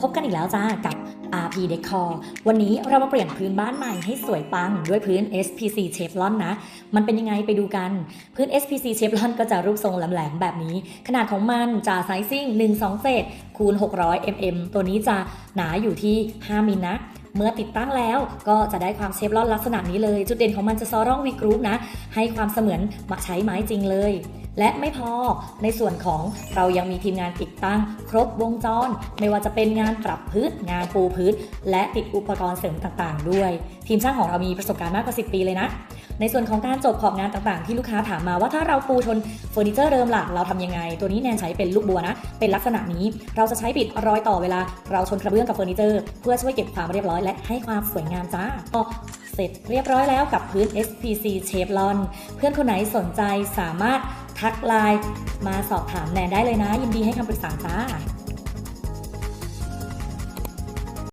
พบกันอีกแล้วจ้ากับ RP Decor วันนี้เรามาเปลี่ยนพื้นบ้านใหม่ให้สวยปังด้วยพื้น SPC Chevron นะ มันเป็นยังไงไปดูกัน พื้น SPC Chevron ก็จะรูปทรงแหลมๆแบบนี้ ขนาดของมันจะไซซิ่ง 1 2 เศษคูณ 600 mm ตัวนี้จะหนาอยู่ที่ 5 มิลนะเมื่อติดตั้งแล้วก็จะได้ความเชฟลอนลักษณะนี้เลย จุดเด่นของมันจะซอร่องวีกรูปนะ ให้ความเสมือนมาใช้ไม้จริงเลย และไม่พอในส่วนของเรายังมีทีมงานติดตั้ง ครบวงจร ไม่ว่าจะเป็นงานปรับพื้นงานปูพื้นและติดอุปกรณ์เสริมต่างๆ ด้วย ทีมช่างของเรามีประสบการณ์มากกว่า 10 ปีเลยนะ ในส่วนของการจบขอบงานต่างๆ ที่ลูกค้าถามมาว่าถ้าเราปูชนเฟอร์นิเจอร์เดิมหล่ะเราทำยังไง ตัวนี้แนนใช้เป็นลูกบัวนะ เป็นลักษณะนี้เราจะใช้ปิดรอยต่อเวลา เราชนกระเบื้องกับเฟอร์นิเจอร์ เพื่อช่วยเก็บความเรียบร้อย และให้ความสวยงามจ้าเสร็จเรียบร้อยแล้วกับพื้น SPC Chevron เพื่อนคนไหนสนใจสามารถ ทักไลน์มาสอบถามแนนได้เลยนะ ยินดีให้คำปรึกษาจ้า